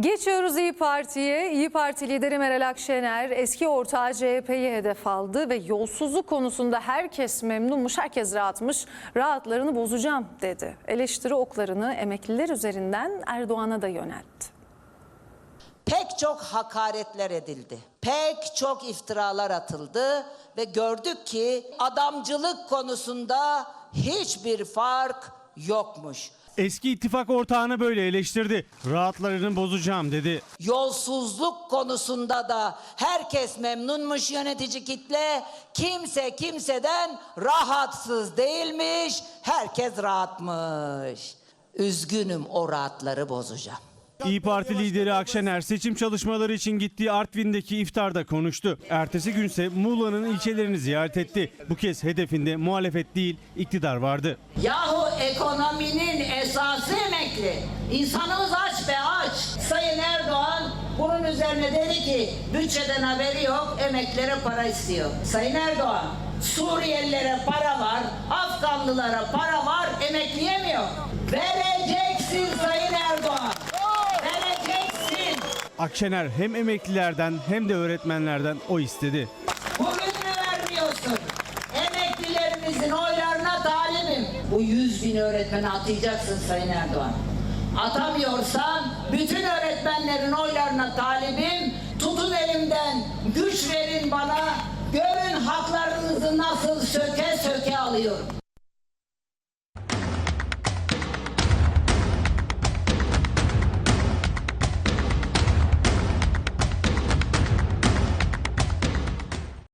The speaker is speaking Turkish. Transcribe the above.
Geçiyoruz İyi Parti'ye. İyi Parti lideri Meral Akşener eski ortağı CHP'yi hedef aldı ve yolsuzluk konusunda herkes memnunmuş, herkes rahatmış. Rahatlarını bozacağım dedi. Eleştiri oklarını emekliler üzerinden Erdoğan'a da yöneltti. Pek çok hakaretler edildi. Pek çok iftiralar atıldı ve gördük ki adamcılık konusunda hiçbir fark yokmuş. Eski ittifak ortağını böyle eleştirdi. Rahatlarını bozacağım dedi. Yolsuzluk konusunda da herkes memnunmuş yönetici kitle. Kimse kimseden rahatsız değilmiş. Herkes rahatmış. Üzgünüm o rahatları bozacağım. İyi Parti lideri Akşener seçim çalışmaları için gittiği Artvin'deki iftarda konuştu. Ertesi günse Muğla'nın ilçelerini ziyaret etti. Bu kez hedefinde muhalefet değil iktidar vardı. Yahu ekonominin esası emekli. İnsanımız aç be aç. Sayın Erdoğan bunun üzerine dedi ki bütçeden haberi yok emeklilere para istiyor. Sayın Erdoğan Suriyelilere para var, Afganlılara para var, emekliye? Vereceksin Sayın Erdoğan. Vereceksin. Akşener hem emeklilerden hem de öğretmenlerden o istedi. Bugün mü vermiyorsun? Emeklilerimizin oylarına talibim. Bu yüz bin öğretmeni atayacaksın Sayın Erdoğan. Atamıyorsan bütün öğretmenlerin oylarına talibim. Tutun elimden, güç verin bana. Görün haklarınızı nasıl söke söke alıyorum.